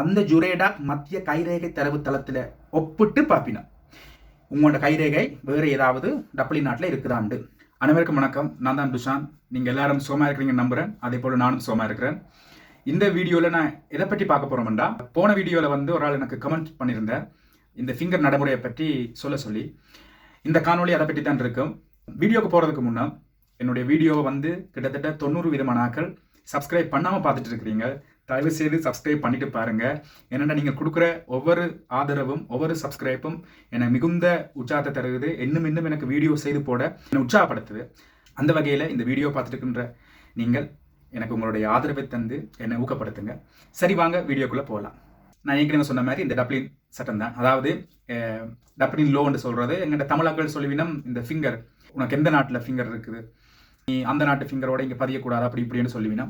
அந்த ஜுரேடா மத்திய கைரேகை தரவு தளத்தில் ஒப்பிட்டு பார்ப்பினான் உங்களோட கைரேகை வேறு ஏதாவது டப்ளின் நாட்டில் இருக்குதாண்டு. அனைவருக்கும் வணக்கம். நான் தான் துஷான் நீங்கள் எல்லாரும் சோமா இருக்கிறீங்கன்னு நம்புகிறேன் அதே போல் நானும் சோமா இருக்கிறேன். இந்த வீடியோவில் நான் எதை பற்றி பார்க்க போகிறோம்டா போன வீடியோவில் வந்து ஒரு ஆள் எனக்கு கமெண்ட் பண்ணியிருந்தேன் இந்த ஃபிங்கர் நடைமுறையை பற்றி சொல்ல சொல்லி. இந்த காணொளி அதை பற்றி தான் இருக்கும் வீடியோக்கு போகிறதுக்கு முன்னே என்னுடைய வீடியோவை வந்து கிட்டத்தட்ட தொண்ணூறு விதமான ஆக்கள் சப்ஸ்கிரைப் பண்ணாமல் பார்த்துட்டு இருக்கிறீங்க. தயவு செய்து சப்ஸ்கிரைப் பண்ணிட்டு பாருங்க. ஏன்னா நீங்கள் கொடுக்குற ஒவ்வொரு ஆதரவும் ஒவ்வொரு சப்ஸ்கிரைப்பும் எனக்கு மிகுந்த உற்சாகத்தை தருகிறது இன்னும் இன்னும் எனக்கு வீடியோ செய்து போட என்னை உற்சாகப்படுத்துது. அந்த வகையில் இந்த வீடியோ பார்த்துட்டு நீங்கள் எனக்கு உங்களுடைய ஆதரவை தந்து என்னை ஊக்கப்படுத்துங்க. சரி வாங்க வீடியோக்குள்ளே போகலாம் நான் ஏற்கனவே சொன்ன மாதிரி இந்த டப்ளின் சட்டம் தான். அதாவது டப்ளின் லோன்னு சொல்கிறது எங்கள்கிட்ட தமிழாக்கள் சொல்லுவினம் இந்த ஃபிங்கர் உனக்கு எந்த நாட்டில் ஃபிங்கர் இருக்குது? நீ அந்த நாட்டு ஃபிங்கரோட இங்கே பதியக்கூடாது? அப்படி இப்படின்னு சொல்லுவினா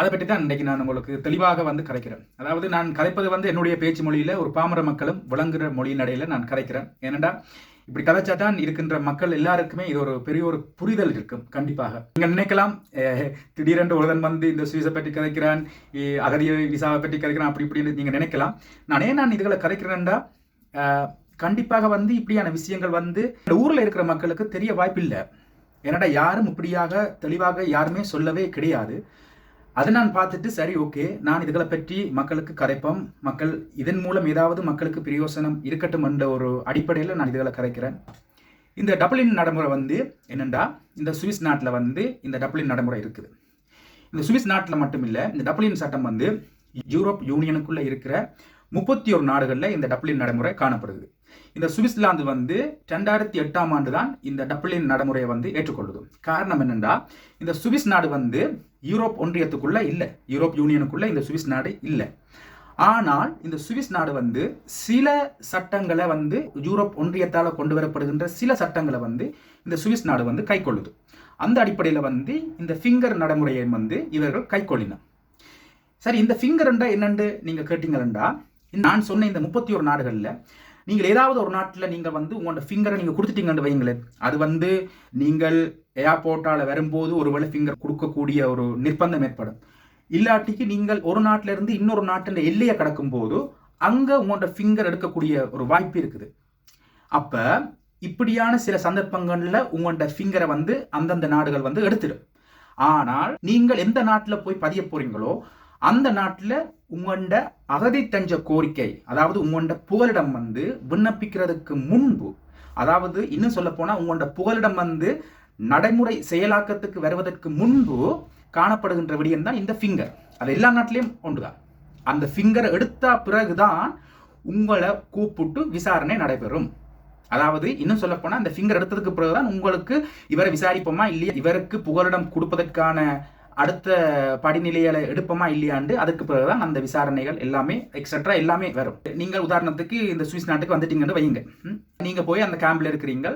அதை பற்றி தான் இன்றைக்கி நான் உங்களுக்கு தெளிவாக வந்து கரைக்கிறேன். அதாவது நான் கதைப்பது வந்து என்னுடைய பேச்சு மொழியில் ஒரு பாமர மக்களும் விளங்குற மொழியின் நடையில் நான் கரைக்கிறேன். ஏனெண்டா இப்படி கதைச்சா தான் இருக்கின்ற மக்கள் எல்லாருக்குமே இது ஒரு பெரிய ஒரு புரிதல் இருக்கும் கண்டிப்பாக. நீங்கள் நினைக்கலாம் திடீரென்று ஒருதன் வந்து இந்த சுவிசை பற்றி கதைக்கிறான் அகதிய விசாவை பற்றி கதைக்கிறான் அப்படி இப்படின்னு நீங்கள் நினைக்கலாம். நான் ஏன் நான் இதுகளை கதைக்கிறேன்டா கண்டிப்பாக வந்து இப்படியான விஷயங்கள் வந்து இந்த ஊரில் இருக்கிற மக்களுக்கு தெரிய வாய்ப்பில்லை. ஏன்னாடா யாரும் இப்படியாக தெளிவாக யாருமே சொல்லவே கிடையாது. அதை நான் பார்த்துட்டு சரி ஓகே நான் இதுகளை பற்றி மக்களுக்கு கதைப்போம் மக்கள் இதன் மூலம் ஏதாவது மக்களுக்கு பிரயோசனம் இருக்கட்டும் என்ற ஒரு அடிப்படையில் நான் இதுகளை கதைக்கிறேன் இந்த டப்ளின் நடைமுறை வந்து என்னென்னா இந்த சுவிஸ் நாட்டில் வந்து இந்த டப்ளின் நடைமுறை இருக்குது. இந்த சுவிஸ் நாட்டில் மட்டும் இல்லை இந்த டப்ளின் சட்டம் வந்து யூரோப் யூனியனுக்குள்ளே இருக்கிற முப்பத்தி ஒரு நாடுகளில் இந்த டப்ளின் நடைமுறை காணப்படுது. இந்த சுவிட்சர்லாந்து வந்து ரெண்டாயிரத்தி எட்டாம் ஆண்டு தான் இந்த டப்ளின் நடைமுறையை வந்து ஏற்றுக்கொள்ளுது. காரணம் என்னென்னா இந்த சுவிஸ் நாடு வந்து யூரோப் ஒன்றியத்துக்குள்ள இல்லை. யூரோப் யூனியனுக்குள்ள இந்த சுவிஸ் நாடு இல்லை. ஆனால் இந்த சுவிஸ் நாடு வந்து சில சட்டங்களை வந்து யூரோப் ஒன்றியத்தால் கொண்டு வரப்படுகின்ற சில சட்டங்களை வந்து இந்த சுவிஸ் நாடு வந்து கைக்கொள்ளுது. அந்த அடிப்படையில் வந்து இந்த ஃபிங்கர் நடைமுறையை வந்து இவர்கள் கைக்கொள்ளினர். சரி இந்த ஃபிங்கர்ண்டா என்னென்று நீங்கள் கேட்டீங்கன்னா நான் சொன்ன இந்த முப்பத்தி ஒரு நாடுகளில் நீங்கள் ஏதாவது ஒரு நாட்டில் நீங்கள் வந்து உங்களோட ஃபிங்கரை நீங்கள் கொடுத்துட்டீங்கன்னு வைங்களேன் அது வந்து நீங்கள் ஏர்போர்ட்டால் வரும்போது ஒருவேளை ஃபிங்கர் கொடுக்கக்கூடிய ஒரு நிர்பந்தம் ஏற்படும். இல்லாட்டிக்கு நீங்கள் ஒரு நாட்டிலிருந்து இன்னொரு நாட்டின் எல்லையை கடக்கும்போது அங்கே உங்களோட ஃபிங்கர் எடுக்கக்கூடிய ஒரு வாய்ப்பு இருக்குது. அப்போ இப்படியான சில சந்தர்ப்பங்களில் உங்களோட ஃபிங்கரை வந்து அந்தந்த நாடுகள் வந்து எடுத்துடும். ஆனால் நீங்கள் எந்த நாட்டில் போய் பதிய போகிறீங்களோ அந்த நாட்டில் உங்களோட அகதி தஞ்ச கோரிக்கை அதாவது உங்களோட புகலிடம் வந்து விண்ணப்பிக்கிறதுக்கு முன்பு அதாவது இன்னும் சொல்ல போனால் உங்களோட புகலிடம் வந்து நடைமுறை செயலாக்கத்துக்கு வருவதற்கு முன்பு காணப்படுகின்ற விடயம் தான் இந்த ஃபிங்கர் அது எல்லா நாட்டிலையும் ஒன்றுதான். அந்த ஃபிங்கரை எடுத்த பிறகுதான் உங்களை கூப்பிட்டு விசாரணை நடைபெறும். அதாவது இன்னும் சொல்ல போனால் அந்த ஃபிங்கர் எடுத்ததுக்கு பிறகுதான் உங்களுக்கு இவரை விசாரிப்போமா இல்லையா? இவருக்கு புகலிடம் கொடுப்பதற்கான அடுத்த படிநிலையில எடுப்போமா இல்லையாண்டு அதுக்கு பிறகுதான் அந்த விசாரணைகள் எல்லாமே எக்ஸெட்ரா எல்லாமே வரும். நீங்கள் உதாரணத்துக்கு இந்த சுவிஸ் நாட்டுக்கு வந்துட்டீங்கன்னு வைங்க நீங்க போய் அந்த கேம்ப்ல இருக்கிறீங்க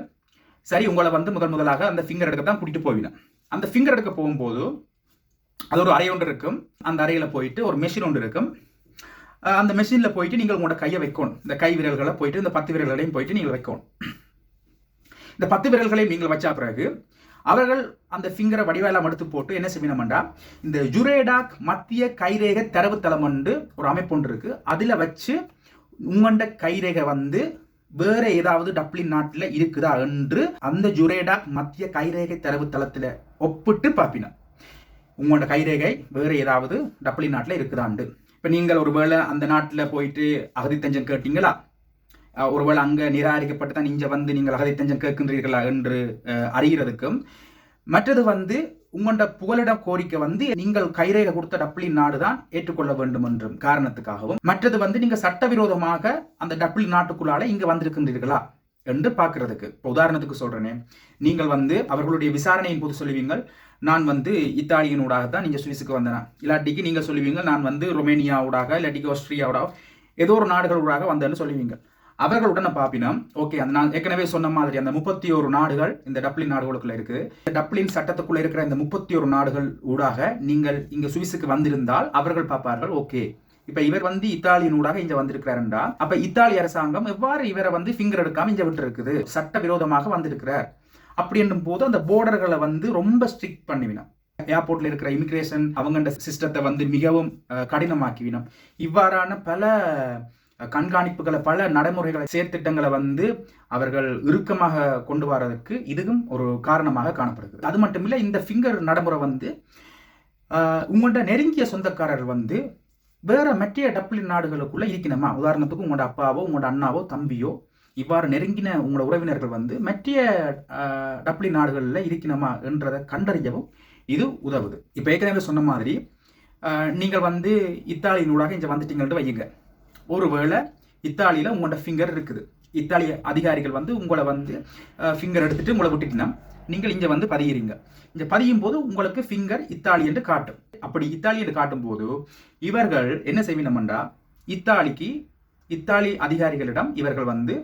சரி உங்களை வந்து முதல் முதலாக அந்த ஃபிங்கர் எடுக்க தான் கூட்டிட்டு போவீங்க. அந்த ஃபிங்கர் எடுக்க போகும்போது அது ஒரு அறை ஒன்று இருக்கும். அந்த அறையில் போயிட்டு ஒரு மெஷின் ஒன்று இருக்கும். அந்த மெஷினில் போயிட்டு நீங்கள் உங்களோட கையை வைக்கணும். இந்த கை விரல்களை போயிட்டு இந்த பத்து விரல்களையும் போயிட்டு நீங்கள் வைக்கணும். இந்த பத்து விரல்களையும் நீங்கள் வச்சா பிறகு அவர்கள் அந்த ஃபிங்கரை வடிவெல்லாம் எடுத்து போட்டு என்ன செய்யணும்டா இந்த ஜுரேடாக் மத்திய கைரேக தரவுத்தளம் என்று ஒரு அமைப்பு ஒன்று இருக்கு. அதில் வச்சு உங்களோட கைரேகை வந்து வேற ஏதாவது டப்ளின் நாட்டில் இருக்குதா என்று அந்த ஜுரேடாக் மத்திய கைரேகை தரவுத்தளத்தில் ஒப்பிட்டு பார்ப்பினோம் உங்களோட கைரேகை வேறு ஏதாவது டப்ளின் நாட்டில் இருக்குதாண்டு இப்போ நீங்கள் ஒருவேளை அந்த நாட்டில் போயிட்டு அகதித்தஞ்சம் கேட்டீங்களா? ஒருவேளை அங்கே நிராகரிக்கப்பட்டு தான் இங்கே வந்து நீங்கள் அகதித்தஞ்சம் கேட்கின்றீர்களா என்று அறிகிறதுக்கும். மற்றது வந்து உங்களோட புகலிடம் கோரிக்கை வந்து நீங்கள் கைரேகை கொடுத்த டப்ளின் நாடு தான் ஏற்றுக்கொள்ள வேண்டும் என்றும் காரணத்துக்காகவும். மற்றது வந்து நீங்க சட்டவிரோதமாக அந்த டப்ளின் நாட்டுக்குள்ளால இங்க வந்திருக்கின்றீர்களா என்று பார்க்கறதுக்கு. இப்போ உதாரணத்துக்கு சொல்றேனே. நீங்கள் வந்து அவர்களுடைய விசாரணையின் போது சொல்லுவீங்க நான் வந்து இத்தாலியனூடாக தான் நீங்க சுவிஸுக்கு வந்தேனா? இல்லாட்டிக்கு நீங்க சொல்லுவீங்க நான் வந்து ரொமேனியாவுடாக இல்லாட்டிக்கு ஆஸ்திரியாவோட ஏதோ ஒரு நாடுகளூடாக வந்தேன்னு சொல்லுவீங்க அவர்களுடன் பார்ப்பினோம். ஓகே அந்த நான் ஏற்கனவே சொன்ன மாதிரி அந்த முப்பத்தி ஒரு நாடுகள் இந்த டப்ளின் நாடுகளுக்குள்ள இருக்கு. இந்த டப்ளின் சட்டத்துக்குள்ள இருக்கிற இந்த முப்பத்தி ஒரு நாடுகள் ஊடாக நீங்கள் இங்க சுவிஸுக்கு வந்திருந்தால் அவர்கள் பார்ப்பார்கள் ஓகே இப்ப இவர் வந்து இத்தாலியின் ஊடாக இங்க வந்திருக்கிறாருண்டா. அப்ப இத்தாலி அரசாங்கம் எவ்வாறு இவரை வந்து ஃபிங்கர் எடுக்காம இங்க விட்டு இருக்குது சட்ட விரோதமாக வந்திருக்கிறார். அப்படி என்னும் போது அந்த போர்டர்களை வந்து ரொம்ப ஸ்ட்ரிக்ட் பண்ணிவினா ஏர்போர்ட்ல இருக்கிற இமிகிரேஷன் அவங்கண்ட சிஸ்டத்தை வந்து மிகவும் அஹ், கடினமாக்கிவினோம். இவ்வாறான பல கண்காணிப்புகளை பல நடைமுறைகளை செயற்திட்டங்களை வந்து அவர்கள் இறுக்கமாக கொண்டு வரதுக்கு இதுவும் ஒரு காரணமாக காணப்படுகிறது. அது மட்டும் இல்லை இந்த ஃபிங்கர் நடைமுறை வந்து உங்கள்கிட்ட நெருங்கிய சொந்தக்காரர் வந்து வேற மற்ற டப்ளின் நாடுகளுக்குள்ள இருக்கணுமா? உதாரணத்துக்கு உங்களோட அப்பாவோ உங்களோட அண்ணாவோ தம்பியோ இவ்வாறு நெருங்கின உங்களோட உறவினர்கள் வந்து மற்ற டப்ளின் நாடுகளில் இருக்கணுமா என்றதை கண்டறியவும் இது உதவுது. இப்போ ஏற்கனவே சொன்ன மாதிரி நீங்கள் வந்து இத்தாலியினூடாக இங்கே வந்துட்டீங்கன்ட்டு வையுங்க. ஒருவேளை இத்தாலியில் உங்களோட ஃபிங்கர் இருக்குது. இத்தாலிய அதிகாரிகள் வந்து உங்களை வந்து ஃபிங்கர் எடுத்துட்டு உங்களை விட்டுட்டுனா நீங்கள் இங்கே வந்து பதியிறீங்க. இங்கே பதியும் போது உங்களுக்கு ஃபிங்கர் இத்தாலி என்று காட்டும். அப்படி இத்தாலி என்று காட்டும் போது இவர்கள் என்ன செய்வினமென்றா இத்தாலிக்கு இத்தாலி அதிகாரிகளிடம் இவர்கள் வந்து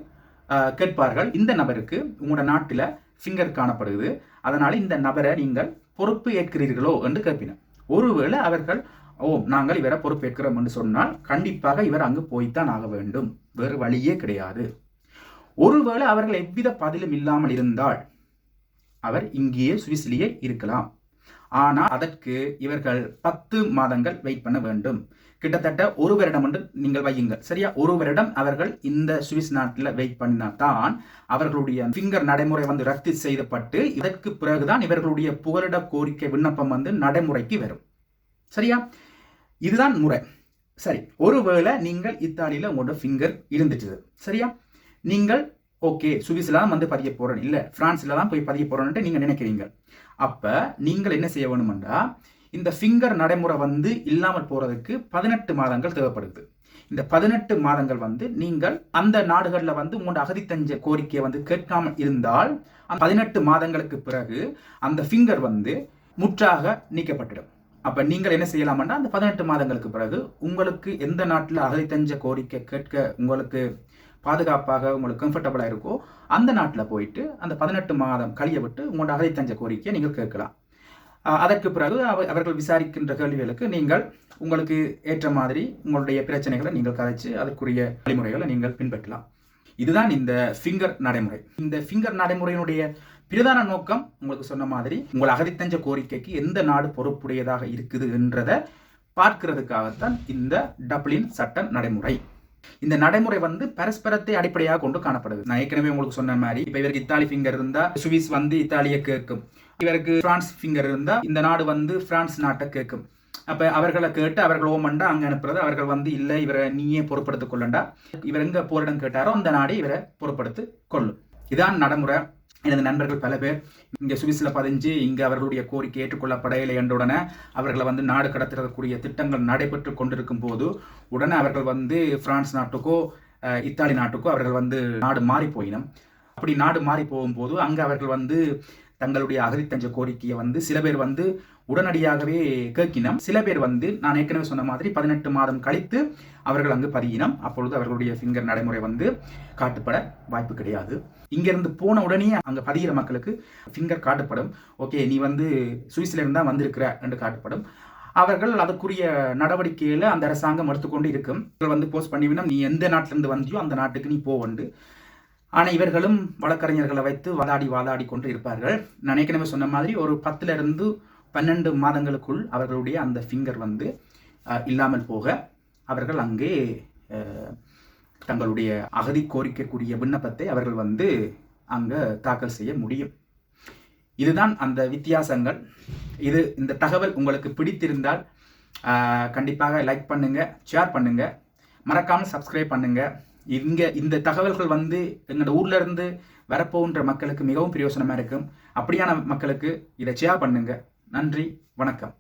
கேட்பார்கள் இந்த நபருக்கு உங்களோட நாட்டில் ஃபிங்கர் காணப்படுது. அதனால் இந்த நபரை நீங்கள் பொறுப்பு ஏற்கிறீர்களோ என்று கேட்பினர். ஒருவேளை அவர்கள் ஓ நாங்கள் இவரை பொறுப்பேற்கிறோம் என்று சொன்னால் கண்டிப்பாக இவர் அங்கு போய்த்தான் ஆக வேண்டும். வேறு வழியே கிடையாது. ஒருவேளை அவர்கள் எவ்வித பதிலும் இல்லாமல் இருந்தால் அவர் இங்கேயே சுவிஸ்லேயே இருக்கலாம். ஆனால் அதற்கு இவர்கள் பத்து மாதங்கள் வெயிட் பண்ண வேண்டும். கிட்டத்தட்ட ஒரு வருடம் என்று நீங்கள் வையுங்கள். சரியா? ஒரு வருடம் அவர்கள் இந்த சுவிஸ் நாட்டில் வெயிட் பண்ணினா தான் அவர்களுடைய ஃபிங்கர் நடைமுறை வந்து ரத்து செய்யப்பட்டு இதற்கு பிறகுதான் இவர்களுடைய புகலிட கோரிக்கை விண்ணப்பம் வந்து நடைமுறைக்கு வரும். சரியா? இதுதான் முறை. சரி ஒருவேளை நீங்கள் இத்தாலியில் உங்களோட ஃபிங்கர் இருந்துச்சு. சரியா? நீங்கள் ஓகே சுவிஸ்ல தான் வந்து பதிய போகிறேன் இல்லை ஃப்ரான்ஸில் தான் போய் பதிய போறேன்ட்டு நீங்கள் நினைக்கிறீங்க. அப்போ நீங்கள் என்ன செய்ய வேணுமெண்டா இந்த ஃபிங்கர் நடைமுறை வந்து இல்லாமல் போகிறதுக்கு பதினெட்டு மாதங்கள் தேவைப்படுது. இந்த பதினெட்டு மாதங்கள் வந்து நீங்கள் அந்த நாடுகளில் வந்து உங்களோட அகதித்தஞ்ச கோரிக்கையை வந்து கேட்காமல் இருந்தால் அந்த பதினெட்டு மாதங்களுக்கு பிறகு அந்த ஃபிங்கர் வந்து முற்றாக நீக்கப்பட்டுடும். அப்ப நீங்கள் என்ன செய்யலாம்னா அந்த பதினெட்டு மாதங்களுக்கு பிறகு உங்களுக்கு எந்த நாட்டில் அகதித்தஞ்ச கோரிக்கை கேட்க உங்களுக்கு பாதுகாப்பாக உங்களுக்கு கம்ஃபர்டபுளாக இருக்கோ அந்த நாட்டில் போயிட்டு அந்த பதினெட்டு மாதம் கழிய விட்டு உங்களோட அகதித்தஞ்ச கோரிக்கையை நீங்கள் கேட்கலாம். அதற்கு பிறகு அவர்கள் விசாரிக்கின்ற கேள்விகளுக்கு நீங்கள் உங்களுக்கு ஏற்ற மாதிரி உங்களுடைய பிரச்சனைகளை நீங்கள் கதைச்சு அதற்குரிய வழிமுறைகளை நீங்கள் பின்பற்றலாம். இதுதான் இந்த ஃபிங்கர் நடைமுறை. இந்த ஃபிங்கர் நடைமுறையினுடைய பிரதான நோக்கம் உங்களுக்கு சொன்ன மாதிரி உங்கள் அகதித்தஞ்ச கோரிக்கைக்கு எந்த நாடு பொறுப்புடையதாக இருக்குது என்றதை பார்க்கிறதுக்காகத்தான் இந்த டப்ளின் சட்ட நடைமுறை. இந்த நடைமுறை வந்து பரஸ்பரத்தை அடிப்படையாக கொண்டு காணப்படுது. நான் ஏற்கனவே உங்களுக்கு சொன்ன மாதிரி இப்ப இவருக்கு இத்தாலி ஃபிங்கர் இருந்தா சுவிஸ் வந்து இத்தாலியை கேட்கும். இவருக்கு பிரான்ஸ் ஃபிங்கர் இருந்தா இந்த நாடு வந்து பிரான்ஸ் நாட்டை கேட்கும். அப்ப அவர்களை கேட்டு அவர்கள் ஓமண்டா அங்க அனுப்புறது அவர்கள் வந்து இல்ல இவரை நீயே பொறுப்படுத்திக் கொள்ளண்டா. இவர் எங்க போரிடம் கேட்டாரோ அந்த நாடே இவரை பொறுப்படுத்தி கொள்ளும். இதான் நடைமுறை. எனது நண்பர்கள் பல பேர் இங்கே சுவிஸில் பதிஞ்சு இங்கே அவர்களுடைய கோரிக்கை ஏற்றுக்கொள்ளப்படையில்லை என்ற உடனே அவர்களை வந்து நாடு கடத்துறதுக்குரிய திட்டங்கள் நடைபெற்று கொண்டிருக்கும் போது உடனே அவர்கள் வந்து பிரான்ஸ் நாட்டுக்கோ இத்தாலி நாட்டுக்கோ அவர்கள் வந்து நாடு மாறி போயினும். அப்படி நாடு மாறி போகும்போது அங்கே அவர்கள் வந்து தங்களுடைய அகதித்தஞ்ச கோரிக்கையை வந்து சில பேர் வந்து உடனடியாகவே கேட்கினம். சில பேர் வந்து நான் ஏற்கனவே சொன்ன மாதிரி பதினெட்டு மாதம் கழித்து அவர்கள் அங்கு பதியினம். அப்பொழுது அவர்களுடைய ஃபிங்கர் நடைமுறை வந்து காட்டுப்பட வாய்ப்பு கிடையாது. இங்கேருந்து போன உடனே அங்கே பதிகிற மக்களுக்கு ஃபிங்கர் காட்டப்படும். ஓகே நீ வந்து சுவிஸ்லேருந்து தான் வந்திருக்கிற என்று காட்டப்படும். அவர்கள் அதற்குரிய நடவடிக்கையில் அந்த அரசாங்கம் எடுத்துக்கொண்டு இருக்கும். இவர்கள் வந்து போஸ்ட் பண்ணிவினா நீ எந்த நாட்டிலேருந்து வந்தியோ அந்த நாட்டுக்கு நீ போவண்டு ஆனால் இவர்களும் வழக்கறிஞர்களை வைத்து வாதாடி வாதாடி கொண்டு இருப்பார்கள். நான் ஏற்கனவே சொன்ன மாதிரி ஒரு பத்துலேருந்து பன்னெண்டு மாதங்களுக்குள் அவர்களுடைய அந்த ஃபிங்கர் வந்து இல்லாமல் போக அவர்கள் அங்கே தங்களுடைய அகதி கோரிக்கக்கூடிய விண்ணப்பத்தை அவர்கள் வந்து அங்க தாக்கல் செய்ய முடியும். இதுதான் அந்த வித்தியாசங்கள். இது இந்த தகவல் உங்களுக்கு பிடித்திருந்தால் கண்டிப்பாக லைக் பண்ணுங்க ஷேர் பண்ணுங்க. மறக்காமல் சப்ஸ்கிரைப் பண்ணுங்க. இங்க இந்த தகவல்கள் வந்து எங்களோட ஊர்ல இருந்து வரப்போன்ற மக்களுக்கு மிகவும் பிரயோசனமா இருக்கும். அப்படியான மக்களுக்கு இதை ஷேர் பண்ணுங்க. நன்றி வணக்கம்.